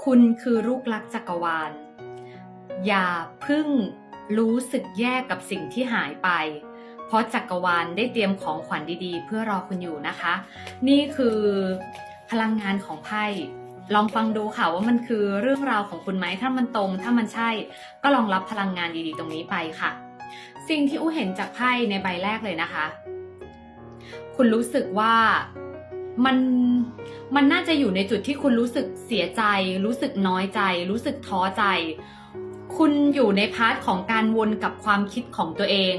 คุณคือลูกรักจักรวาล อย่าพึ่งรู้สึกแย่กับสิ่งที่หายไป เพราะจักรวาลได้เตรียมของขวัญดีๆ เพื่อรอคุณอยู่นะคะ นี่คือพลังงานของไพ่ลองฟังดูค่ะว่ามันคือเรื่องราวของคุณไหมถ้ามันตรง ถ้ามันใช่ ก็ลองรับพลังงานดีๆ ตรงนี้ไปค่ะ สิ่งที่อู้เห็นจากไพ่ในใบแรกเลยนะคะ คุณรู้สึกว่า มันมันน่าจะอยู่ในจุดที่คุณรู้สึกเสียใจ รู้สึกน้อยใจ รู้สึกท้อใจ คุณอยู่ในพาร์ทของการวนกับความคิดของตัวเอง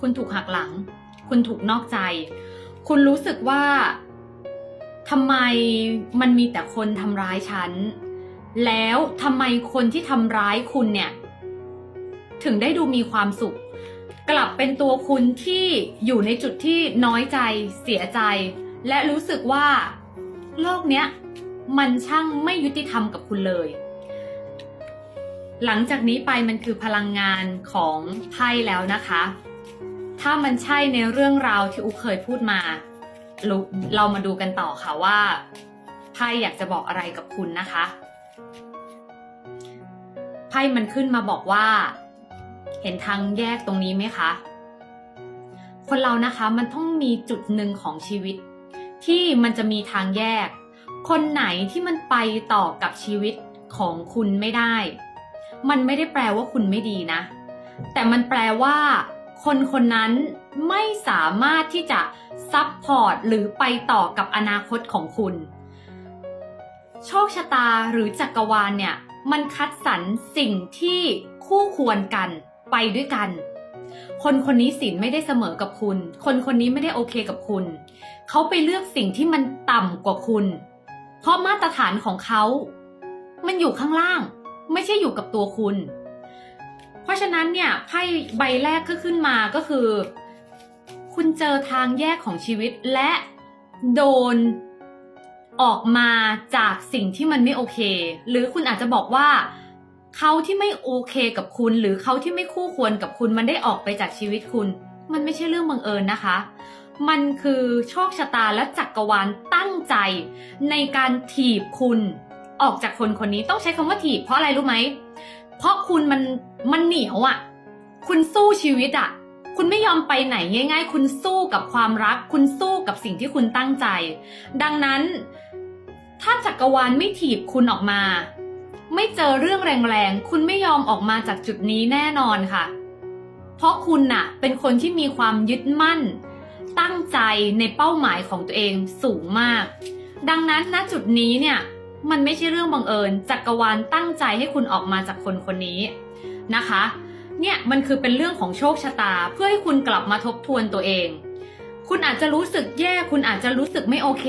คุณถูกหักหลัง คุณถูกนอกใจ คุณรู้สึกว่าทำไมมันมีแต่คนทำร้ายฉัน แล้วทำไมคนที่ทำร้ายคุณเนี่ย ถึงได้ดูมีความสุข กลับเป็นตัวคุณที่อยู่ในจุดที่น้อยใจ เสียใจ และรู้สึกว่า โลกเนี้ยมันช่างไม่ยุติธรรมกับคุณเลย หลังจากนี้ไปมันคือพลังงานของไพ่แล้วนะคะ ถ้ามันใช่ในเรื่องราวที่อุเคยพูดมา เรามาดูกันต่อค่ะว่าไพ่อยากจะบอกอะไรกับคุณนะคะไพ่มันขึ้นมาบอกว่า เห็นทางแยกตรงนี้ไหมคะ คนเรานะคะมันต้องมีจุดหนึ่งของชีวิต ที่มันจะมีทางแยก คนไหนที่มันไปต่อกับชีวิตของคุณไม่ได้ มันไม่ได้แปลว่าคุณไม่ดีนะ แต่มันแปลว่า คนคนนั้นไม่สามารถที่จะซับพอร์ตหรือไปต่อกับอนาคตของคุณ โชคชะตาหรือจักรวาลเนี่ย มันคัดสรรสิ่งที่คู่ควรกันไปด้วยกัน คนคนนี้สินไม่ได้เสมอกับคุณ คนคนนี้ไม่ได้โอเคกับคุณ เขาไปเลือกสิ่งที่มันต่ำกว่าคุณ เพราะมาตรฐานของเขา มันอยู่ข้างล่าง ไม่ใช่อยู่กับตัวคุณ เพราะฉะนั้นเนี่ยไพ่ใบแรกก็ขึ้นมาก็คือ คุณเจอทางแยกของชีวิตและโดนออกมาจากสิ่งที่มันไม่โอเค หรือคุณอาจจะบอกว่า เขาที่ไม่โอเคกับคุณ หรือเขาที่ไม่คู่ควรกับคุณมันได้ออกไปจากชีวิตคุณ มันไม่ใช่เรื่องบังเอิญนะคะ มันคือโชคชะตาและจักรวาลตั้งใจ ในการถีบคุณออกจากคนคนนี้ต้องใช้คำว่าถีบเพราะอะไรรู้ไหม เพราะคุณมันมันเหนียวอะ่ะ คุณสู้ชีวิตอะ่ะ คุณไม่ยอมไปไหนง่าย ๆ คุณสู้กับความรัก คุณสู้กับสิ่งที่คุณตั้งใจ ดังนั้น ถ้าจักรวาลไม่ถีบคุณออกมา ไม่เจอเรื่องแรงๆ คุณไม่ยอมออกมาจากจุดนี้แน่นอนค่ะ เพราะคุณน่ะ เป็นคนที่มีความยึดมั่น ตั้งใจในเป้าหมายของตัวเองสูงมาก ดังนั้นณจุดนี้เนี่ย มันไม่ใช่เรื่องบังเอิญจักรวาลตั้งใจให้คุณออกมาจากคนคนนี้นะคะ เนี่ยมันคือเป็นเรื่องของโชคชะตาเพื่อให้คุณกลับมาทบทวนตัวเอง คุณอาจจะรู้สึกแย่ คุณอาจจะรู้สึกไม่โอเค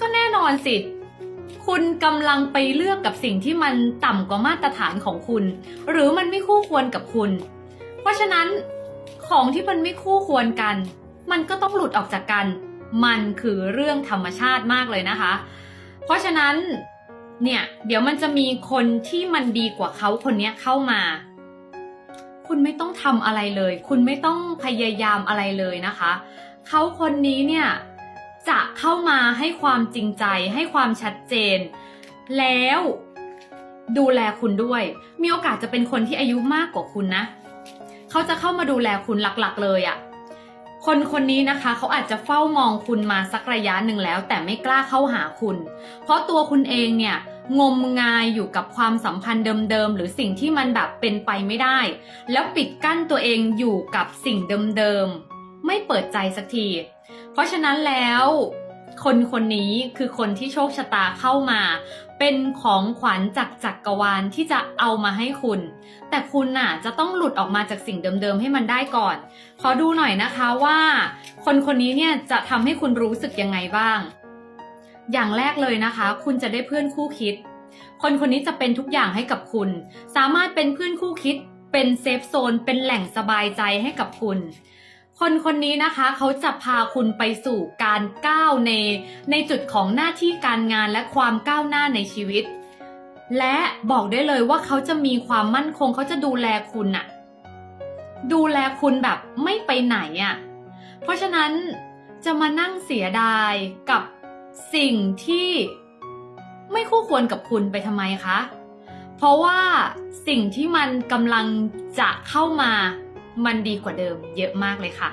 ก็แน่นอนสิ คุณกำลังไปเลือกกับสิ่งที่มันต่ำกว่ามาตรฐานของคุณ หรือมันไม่คู่ควรกับคุณ เพราะฉะนั้นของที่มันไม่คู่ควรกัน มันก็ต้องหลุดออกจากกัน มันคือเรื่องธรรมชาติมากเลยนะคะ เพราะฉะนั้นเนี่ยเดี๋ยวมันจะมีคนที่มันดีกว่าเขาคนนี้เข้ามา คุณไม่ต้องทำอะไรเลย คุณไม่ต้องพยายามอะไรเลยนะคะ เขาคนนี้เนี่ย จะเข้ามาให้ความจริงใจให้ความชัดเจน แล้วดูแลคุณด้วย มีโอกาสจะเป็นคนที่อายุมากกว่าคุณนะ เขาจะเข้ามาดูแลคุณหลักๆ เลยอะ่ะ คนคนนี้นะคะ เขาอาจจะเฝ้ามองคุณมาสักระยะหนึ่งแล้ว แต่ไม่กล้าเข้าหาคุณ เพราะตัวคุณเองเนี่ยงมงายอยู่กับความสัมพันธ์เดิมๆ หรือสิ่งที่มันแบบเป็นไปไม่ได้ แล้วปิดกั้นตัวเองอยู่กับสิ่งเดิมๆ ไม่เปิดใจสักที เพราะฉะนั้นแล้วคนคนนี้คือคนที่โชคชะตาเข้ามา เป็นของขวัญจากจักรวาลที่จะเอามาให้คุณ แต่คุณน่ะจะต้องหลุดออกมาจากสิ่งเดิมๆให้มันได้ก่อน ขอดูหน่อยนะคะว่า คนคนนี้เนี่ยจะทำให้คุณรู้สึกยังไงบ้าง อย่างแรกเลยนะคะ คุณจะได้เพื่อนคู่คิด คนคนนี้จะเป็นทุกอย่างให้กับคุณ สามารถเป็นเพื่อนคู่คิด เป็นเซฟโซนเป็นแหล่งสบายใจให้กับคุณ คนคนนี้นะคะเขาจะพาคุณไปสู่การก้าวใน ในจุดของหน้าที่การงานและความก้าวหน้าในชีวิต และบอกได้เลยว่าเขาจะมีความมั่นคงเขาจะดูแลคุณอะดูแลคุณแบบไม่ไปไหนอะเพราะฉะนั้นจะมานั่งเสียดายกับสิ่งที่ไม่คู่ควรกับคุณไปทำไมคะ เพราะว่าสิ่งที่มันกำลังจะเข้ามา มันดีกว่าเดิมเยอะมากเลยค่ะ